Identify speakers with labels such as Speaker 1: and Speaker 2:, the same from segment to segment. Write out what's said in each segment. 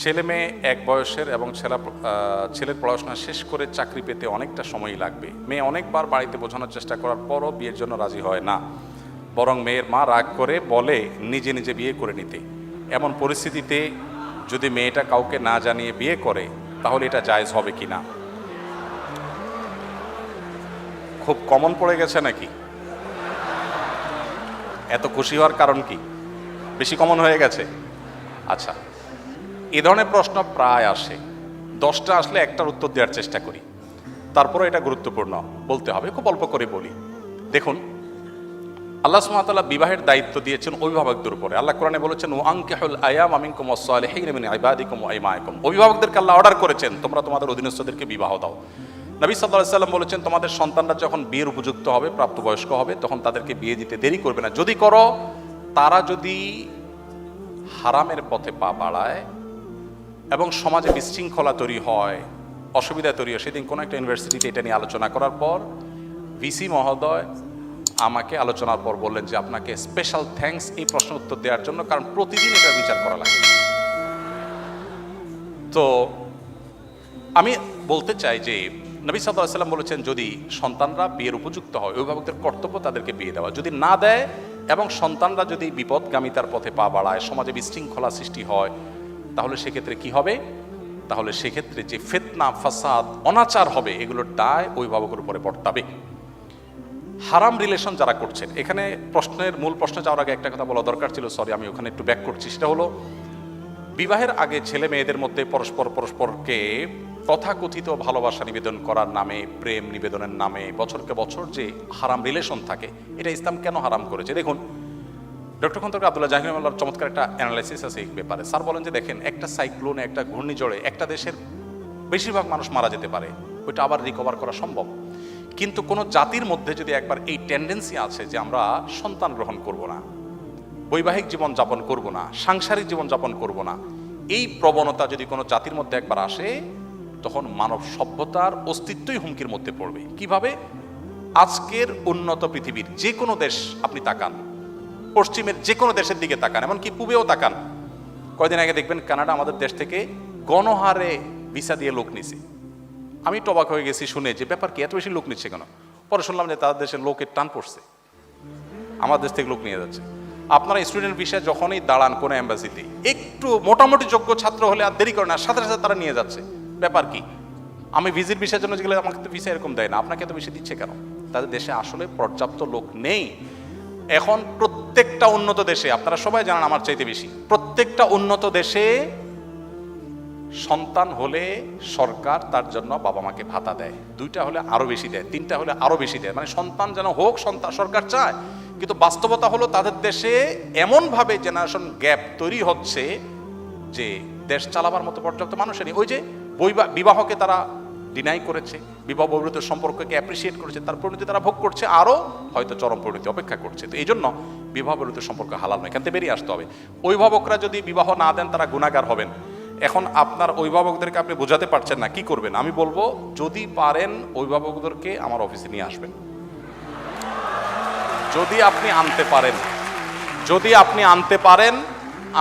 Speaker 1: ছেলে মেয়ে এক বয়সের এবং ছেলা ছেলের পড়াশোনা শেষ করে চাকরি পেতে অনেকটা সময় লাগবে। মেয়ে অনেকবার বাড়িতে বোঝানোর চেষ্টা করার পরও বিয়ের জন্য রাজি হয় না। বরং মেয়ের মা রাগ করে বলে, নিজে নিজে বিয়ে করে নিতে। এমন পরিস্থিতিতে যদি মেয়েটা কাউকে না জানিয়ে বিয়ে করে, তাহলে এটা জায়জ হবে কি না? খুব কমন পড়ে গেছে নাকি? এত খুশি হওয়ার কারণ কি? বেশি কমন হয়ে গেছে? আচ্ছা। এ ধরনের প্রশ্ন প্রায় আসে। দশটা আসলে একটার উত্তর দেওয়ার চেষ্টা করি। তারপরে এটা গুরুত্বপূর্ণ। বলতে হবে, খুব অল্প করে বলি। দেখুন, আল্লাহ সুমাতাল্লাহ বিবাহের দায়িত্ব দিয়েছেন অভিভাবকদের উপরে। আল্লাহ কোরআনে বলেছেন ও আঙ্কেহুল আয়াম আমিনকুম ওয়াসালিহিন মিন ইবাদিকুম ওয়া ইমাইকুম। অভিভাবকদেরকে আল্লাহ অর্ডার করেছেন, তোমরা তোমাদের অধীনস্থদেরকে বিবাহ দাও। নবী আলাইহি সাল্লাম বলেছেন, তোমাদের সন্তানরা যখন বিয়ের উপযুক্ত হবে, প্রাপ্তবয়স্ক হবে, তখন তাদেরকে বিয়ে দিতে দেরি করবে না। যদি করো, তারা যদি হারামের পথে পা বাড়ায় এবং সমাজে বিশৃঙ্খলা তৈরি হয়, অসুবিধা তৈরি হয়। সেদিন কোনো একটা ইউনিভার্সিটিতে এটা নিয়ে আলোচনা করার পর ভিসি মহোদয় আমাকে আলোচনার পর বললেন যে আপনাকে স্পেশাল থ্যাঙ্কস এই প্রশ্ন উত্তর দেওয়ার জন্য, কারণ প্রতিদিন এটা বিচার করা লাগে। তো আমি বলতে চাই যে নবী সাল্লাম বলেছেন, যদি সন্তানরা বিয়ের উপযুক্ত হয়, অভিভাবকদের কর্তব্য তাদেরকে বিয়ে দেওয়া। যদি না দেয় এবং সন্তানরা যদি বিপদগামিতার পথে পা বাড়ায়, সমাজে বিশৃঙ্খলা সৃষ্টি হয় তাহলে সেক্ষেত্রে কি হবে? তাহলে সেক্ষেত্রে যে ফেতনা, ফাসাদ, অনাচার হবে এগুলোর দায় অভিভাবকের উপরে বর্তাবে। হারাম রিলেশন যারা করছেন, এখানে প্রশ্নের মূল প্রশ্ন যাওয়ার আগে একটা কথা বলা দরকার ছিল, সরি, আমি ওখানে একটু ব্যাক করছি, সেটা হলো, বিবাহের আগে ছেলে মেয়েদের মধ্যে পরস্পর পরস্পরকে তথাকথিত ভালোবাসা নিবেদন করার নামে, প্রেম নিবেদনের নামে বছরকে বছর যে হারাম রিলেশন থাকে, এটা ইসলাম কেন হারাম করেছে? দেখুন ডক্টর খন্দকার আব্দুল্লাহ জাহিনুল্লাহর চমৎকার একটা অ্যানালাইসিস আছে এই ব্যাপারে। স্যার বলেন যে দেখেন, একটা সাইক্লোনে একটা ঘূর্ণিঝড়ে একটা দেশের বেশিরভাগ মানুষ মারা যেতে পারে। ওইটা আবার রিকভার করা সম্ভব। কিন্তু কোনো জাতির মধ্যে যদি একবার এই টেন্ডেন্সি আছে যে আমরা সন্তান গ্রহণ করব না, বৈবাহিক জীবন যাপন করব না, সাংসারিক জীবন যাপন করব না, এই প্রবণতা যদি কোনো জাতির মধ্যে একবার আসে, তখন মানব সভ্যতার অস্তিত্বই হুমকির মধ্যে পড়বে। কীভাবে? আজকের উন্নত পৃথিবীর যে কোনো দেশ আপনি তাকান। পশ্চিমের যে কোনো দেশের দিকে তাকান, এমনকি পূবেও তাকান। কয়দিন আগে দেখবেন কানাডা আমাদের দেশ থেকে গণহারে ভিসা দিয়ে লোক নিছে। আমি টবাক হয়ে গেছি শুনে যে ব্যাপার কি, এত বেশি লোক নিচ্ছে কেন? পরে শুনলাম যে তাদের দেশের লোকের টান পড়ছে। আমার দেশ থেকে লোক নিয়ে যাচ্ছে। আপনারা স্টুডেন্ট বিষয়ে যখনই দাঁড়ান কোনো অ্যাম্বাসিতে একটু মোটামুটি যোগ্য ছাত্র হলে আর দেরি করে না, সাথে সাথে তারা নিয়ে যাচ্ছে। ব্যাপার কি? আমি ভিজিট বিষয়ের জন্য গেলে আমাকে তো ভিসা এরকম দেয় না, আপনাকে তো বেশি দিচ্ছে কেন? তাদের দেশে আসলে পর্যাপ্ত লোক নেই। এখন প্রত্যেকটা উন্নত দেশে, আপনারা সবাই জানেন আমার চাইতে বেশি, প্রত্যেকটা উন্নত দেশে সন্তান হলে সরকার তার জন্য বাবা মাকে ভাতা দেয়। দুইটা হলে আরও বেশি দেয়, তিনটা হলে আরও বেশি দেয়। মানে সন্তান যেন হোক সন্তান সরকার চায়। কিন্তু বাস্তবতা হলো তাদের দেশে এমনভাবে জেনারেশন গ্যাপ তৈরি হচ্ছে যে দেশ চালাবার মতো পর্যাপ্ত মানুষের ওই যে বৈবা- বিবাহকে তারা ডিনাই করেছে, বিবাহ বহির্ভূত সম্পর্ককে অ্যাপ্রিসিয়েট করেছে, তার পরিণতি তারা ভোগ করছে, আরও হয়তো চরম পরিণতি অপেক্ষা করছে। তো এই জন্য বিবাহ বহির্ভূত সম্পর্ক হালাল নয়, এখান থেকে বেরিয়ে আসতে হবে। অভিভাবকরা যদি বিবাহ না দেন, তারা গুণাগার হবেন। এখন আপনার অভিভাবকদেরকে আপনি বোঝাতে পারছেন না, কি করবেন? আমি বলব, যদি পারেন, অভিভাবকদেরকে আমার অফিসে নিয়ে আসবেন। যদি আপনি আনতে পারেন, যদি আপনি আনতে পারেন,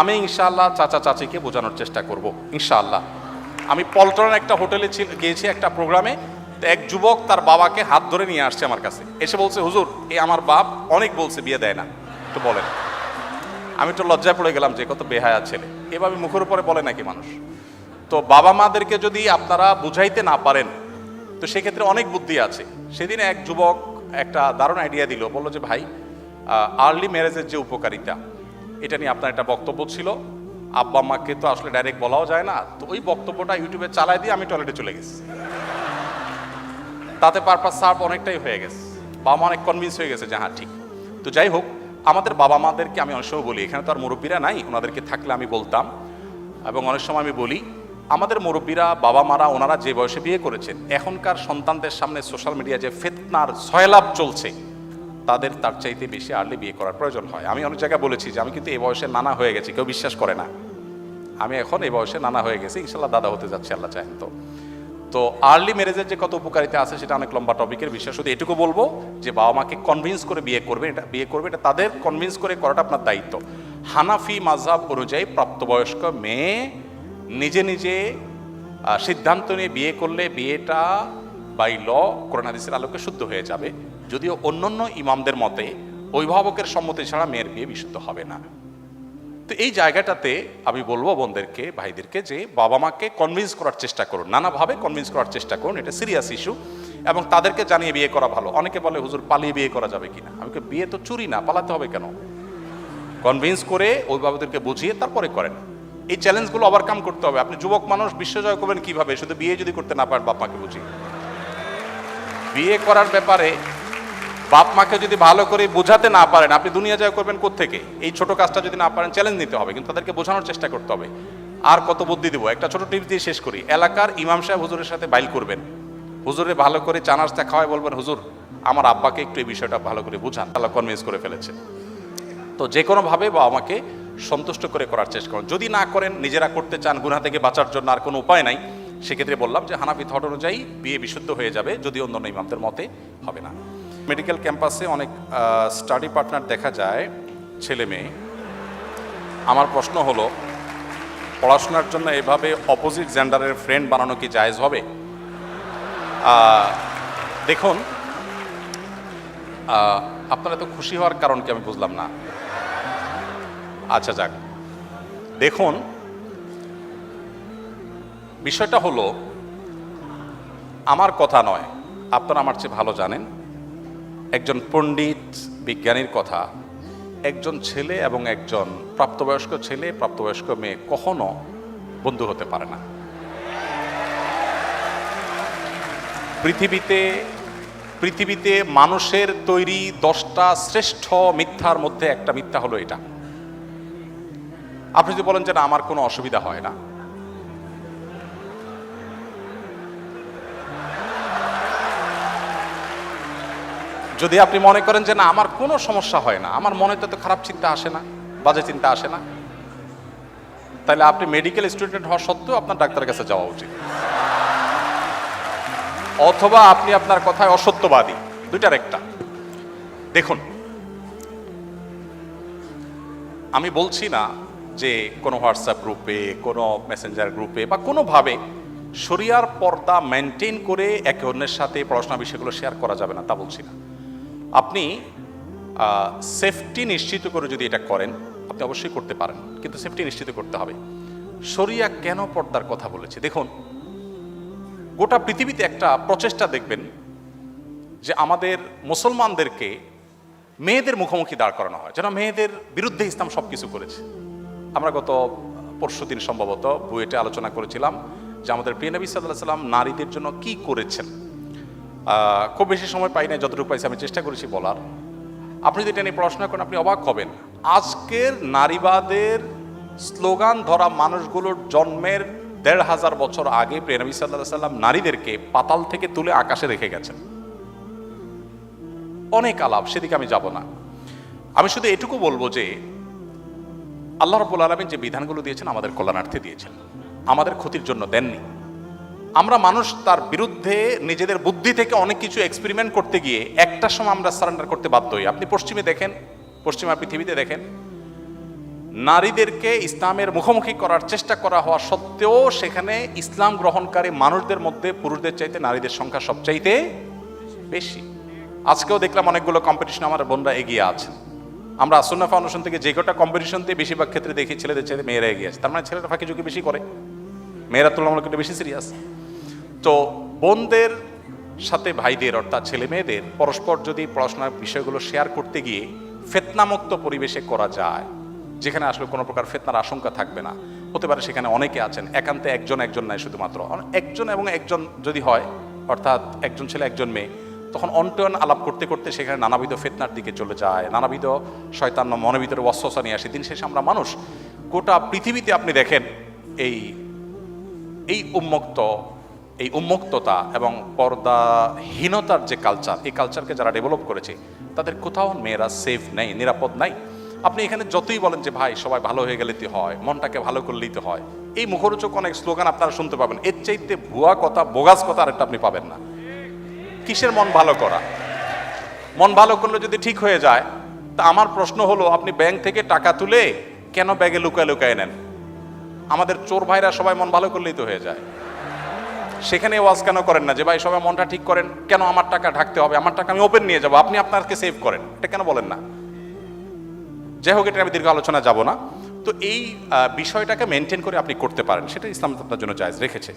Speaker 1: আমি ইনশাআল্লাহ চাচা চাচিকে বোঝানোর চেষ্টা করব, ইনশাআল্লাহ। আমি পল্টন একটা হোটেলে গিয়েছি একটা প্রোগ্রামে। এক যুবক তার বাবাকে হাত ধরে নিয়ে আসছে আমার কাছে। এসে বলছে, হুজুর, এ আমার বাপ অনেক বলছে, বিয়ে দেয় না। তো বলেন আমি তো লজ্জায় পড়ে গেলাম যে কত বেহায়া ছেলে। এভাবে মুখের উপরে বলে নাকি মানুষ। তো বাবা মাদেরকে যদি আপনারা বুঝাইতে না পারেন, তো সেক্ষেত্রে অনেক বুদ্ধি আছে। সেদিন এক যুবক একটা দারুণ আইডিয়া দিল, বলল যে, ভাই আর্লি ম্যারেজের যে উপকারিতা, এটা নিয়ে আপনার একটা বক্তব্য ছিল। আব্বা মাকে তো আসলে ডাইরেক্ট বলাও যায় না। তো ওই বক্তব্যটা ইউটিউবে চালাই দিয়ে আমি টয়লেটে চলে গেছি। তাতে পারপাস সার্ভ অনেকটাই হয়ে গেছে। বাবা মা অনেক কনভিন্স হয়ে গেছে যে হ্যাঁ ঠিক। তো যাই হোক, আমাদের বাবা মাদেরকে আমি অনেক সময় বলি, এখানে তো আর মুরব্বীরা নাই, ওনাদেরকে থাকলে আমি বলতাম। এবং অনেক সময় আমি বলি, আমাদের মুরব্বীরা, বাবা মারা, ওনারা যে বয়সে বিয়ে করেছেন, এখনকার সন্তানদের সামনে সোশ্যাল মিডিয়া যে ফেতনার সয়লাভ চলছে তাদের তার চাইতে বেশি আর্লি বিয়ে করার প্রয়োজন হয়। আমি অনেক জায়গায় বলেছি যে আমি কিন্তু এই বয়সে নানা হয়ে গেছি, কেউ বিশ্বাস করে না। আমি এখন এই বয়সে নানা হয়ে গেছি, ইনশাল্লাহ দাদা হতে যাচ্ছে, আল্লাহ চাহেন তো। তো আর্লি ম্যারেজের যে কত উপকারিতা আছে সেটা অনেক লম্বা টপিকের বিষয়। শুধু এটুকু বলব যে বাবা মাকে কনভিন্স করে বিয়ে করবে, এটা বিয়ে করবে, এটা তাদের কনভিন্স করে করাটা আপনার দায়িত্ব। হানাফি মাঝহাব অনুযায়ী প্রাপ্তবয়স্ক মেয়ে নিজে নিজে সিদ্ধান্ত নিয়ে বিয়ে করলে বিয়েটা বাই ল কোরআন হাদিসের আলোকে শুদ্ধ হয়ে যাবে। যদিও অন্যান্য ইমামদের মতে, অভিভাবকের সম্মতি ছাড়া মেয়ের বিয়ে বিশুদ্ধ হবে না। তো এই জায়গাটাতে আমি বলব বোনদেরকে, ভাইদেরকে যে বাবা মাকে কনভিন্স করার চেষ্টা করুন। নানাভাবে কনভিন্স করার চেষ্টা করুন, এটা সিরিয়াস ইস্যু এবং তাদেরকে জানিয়ে বিয়ে করা ভালো। অনেকে বলে, হুজুর, পালিয়ে বিয়ে করা যাবে কিনা? আমি বিয়ে তো চুরি না, পালাতে হবে কেন? কনভিন্স করে অভিভাবকদেরকে বুঝিয়ে তারপরে করেন। এই চ্যালেঞ্জগুলো ওভারকাম করতে হবে। আপনি যুবক মানুষ, বিশ্বজয় করবেন কীভাবে? শুধু বিয়ে যদি করতে না পারেন, বাপ মাকে বুঝিয়ে। বিয়ে করার ব্যাপারে বাপ মাকে যদি ভালো করে বোঝাতে না পারেন, আপনি দুনিয়া জয় করবেন থেকে এই ছোট কাজটা যদি না পারেন চ্যালেঞ্জ নিতে হবে, কিন্তু তাদেরকে বোঝানোর চেষ্টা করতে হবে। আর কত বুদ্ধি দেবো? একটা ছোট টিপস দিয়ে শেষ করি। এলাকার ইমাম সাহেব হুজুরের সাথে বাইল করবেন। হুজুরে ভালো করে চানাচটা খাওয়াই বলবেন, হুজুর, আমার আব্বাকে একটু এই বিষয়টা ভালো করে বুঝান। তাহলে কনভিন্স করে ফেলেছে। তো যে কোনোভাবে বা আমাকে সন্তুষ্ট করে করার চেষ্টা করুন। যদি না করেন, নিজেরা করতে চান গুনা থেকে বাঁচার জন্য আর কোনো উপায় নাই, সেক্ষেত্রে বললাম যে হানাফি থট অনুযায়ী বিয়ে বিশুদ্ধ হয়ে যাবে, যদি অন্যান্য ইমামদের মতে হবে না। মেডিকেল ক্যাম্পাসে অনেক স্টাডি পার্টনার দেখা যায়, ছেলে মেয়ে। আমার প্রশ্ন হলো, পড়াশোনার জন্য এভাবে অপোজিট জেন্ডারের ফ্রেন্ড বানানো কি জায়জ হবে? দেখুন আপনারা তো খুশি হওয়ার কারণ কি আমি বুঝলাম না। আচ্ছা যাক, দেখুন, বিষয়টা হলো, আমার কথা নয়, আপনারা আমার চেয়ে ভালো জানেন। একজন পণ্ডিত বিজ্ঞানীর কথা, একজন ছেলে এবং একজন প্রাপ্তবয়স্ক ছেলে, প্রাপ্তবয়স্ক মেয়ে কখনো বন্ধু হতে পারে না। পৃথিবীতে পৃথিবীতে মানুষের তৈরি দশটা শ্রেষ্ঠ মিথ্যার মধ্যে একটা মিথ্যা হলো এটা। আপনি যদি বলেন যে না, আমার কোনো অসুবিধা হয় না। যদি আপনি মনে করেন যে না, আমার কোনো সমস্যা হয় না, আমার মনে তো খারাপ চিন্তা আসে না, বাজে চিন্তা আসে না, তাহলে আপনি মেডিকেল স্টুডেন্ট হওয়া সত্ত্বেও আপনার ডাক্তারের কাছে যাওয়া উচিত। অথবা আপনি আপনার কথায় অসত্যবাদী, দুইটার একটা। দেখুন, আমি বলছি না যে কোনো হোয়াটসঅ্যাপ গ্রুপে কোনো মেসেঞ্জার গ্রুপে বা কোনোভাবে শরিয়ার পর্দা মেনটেন করে একে অন্যের সাথে পড়াশোনা বিষয়গুলো শেয়ার করা যাবে না, তা বলছি না। আপনি সেফটি নিশ্চিত করে যদি এটা করেন, আপনি অবশ্যই করতে পারেন, কিন্তু সেফটি নিশ্চিত করতে হবে। শরিয়া কেন পর্দার কথা বলেছে? দেখুন, গোটা পৃথিবীতে একটা প্রচেষ্টা দেখবেন যে আমাদের মুসলমানদেরকে মেয়েদের মুখোমুখি দাঁড় করানো হয়, যেন মেয়েদের বিরুদ্ধে ইসলাম সব কিছু করেছে। আমরা গত পরশু দিন সম্ভবত বুয়েটে আলোচনা করেছিলাম যে আমাদের প্রিয় নবী সাল্লাহ সাল্লাম নারীদের জন্য কি করেছেন। খুব বেশি সময় পাই না যতটুকু পাইছি, আমি চেষ্টা করেছি বলার। আপনি যদি এটা নিয়ে পড়াশোনা করেন, আপনি অবাক হবেন। আজকের নারীবাদের স্লোগান ধরা মানুষগুলোর জন্মের দেড় হাজার বছর আগে প্রেনবী সাল্লাহ সাল্লাম নারীদেরকে পাতাল থেকে তুলে আকাশে রেখে গেছেন। অনেক আলাপ, সেদিকে আমি যাব না। আমি শুধু এটুকু বলব যে, আল্লাহ রব্বুল আলমিন যে বিধানগুলো দিয়েছেন, আমাদের কল্যাণার্থে দিয়েছেন। আমাদের ক্ষতির জন্য দেননি। আমরা মানুষ তার বিরুদ্ধে নিজেদের বুদ্ধি থেকে অনেক কিছু এক্সপেরিমেন্ট করতে গিয়ে একটা সময় আমরা সারেন্ডার করতে বাধ্য হই। আপনি পশ্চিমে দেখেন, পশ্চিমা পৃথিবীতে দেখেন, নারীদেরকে ইসলামের মুখোমুখি করার চেষ্টা করা হওয়া সত্ত্বেও সেখানে ইসলাম গ্রহণকারী মানুষদের মধ্যে পুরুষদের চাইতে নারীদের সংখ্যা সবচাইতে বেশি। আজকেও দেখলাম অনেকগুলো কম্পিটিশন আমার বোনরা এগিয়ে আছে আমরা আসন্না ফাউন্ডেশন থেকে যে কটা কম্পিটিশনতে বেশিরভাগ ক্ষেত্রে দেখি ছেলেদের চাইতে মেয়েরা এগিয়ে আছে। তার মানে ছেলেরা ফাঁকি ঝুঁকি বেশি করে। মেয়েরা তুলনামূলক একটু বেশি সিরিয়াস তো বোনদের সাথে ভাইদের অর্থাৎ ছেলে মেয়েদের পরস্পর যদি পড়াশোনার বিষয়গুলো শেয়ার করতে গিয়ে ফেতনামুক্ত পরিবেশে করা যায়, যেখানে আসলে কোনো প্রকার ফেতনার আশঙ্কা থাকবে না। হতে পারে সেখানে অনেকে আছেন, একান্তে একজন একজন নাই শুধুমাত্র। একজন এবং একজন যদি হয়, অর্থাৎ একজন ছেলে, একজন মেয়ে, তখন অন্টন আলাপ করতে করতে সেখানে নানাবিধ ফেতনার দিকে চলে যায়, নানাবিধ শয়তান মনের ভিতরে অস্বসা নিয়ে আসে। দিন শেষে আমরা মানুষ, গোটা পৃথিবীতে আপনি দেখেন, এই এই উন্মুক্ত এই উন্মুক্ততা এবং পর্দাহীনতার যে কালচার এই কালচারকে যারা ডেভেলপ করেছে, তাদের কোথাও মেয়েরা সেফ নেই, নিরাপদ নাই। আপনি এখানে যতই বলেন যে, ভাই, সবাই ভালো হয়ে গেলে তো হয়, মনটাকে ভালো করলেই তো হয়। এই মুখরোচক অনেক স্লোগান আপনারা শুনতে পাবেন। এর চাইতে ভুয়া কথা, বোগাস কথা আর একটা আপনি পাবেন না। কিসের মন ভালো করা? মন ভালো করলে যদি ঠিক হয়ে যায়, তা আমার প্রশ্ন হলো, আপনি ব্যাংক থেকে টাকা তুলে কেন ব্যাগে লুকায় লুকায় নেন? আমাদের চোর ভাইরা সবাই মন ভালো করলেই তো হয়ে যায়। সেখানে ওয়াজ কেন করেন না? যে, ভাই, সবাই মনটা ঠিক করেন। কেন আমার টাকা ঢাকতে হবে? আমার টাকা আমি ওপেন নিয়ে যাব। আপনি আপনাকে সেভ করেন। এটা কেন বলেন না? যাই হোক, এটা আমি দীর্ঘ আলোচনা যাব না। তো এই বিষয়টাকে মেনটেন করে আপনি করতে পারেন। সেটা ইসলাম আপনার জন্য জায়জ রেখেছে।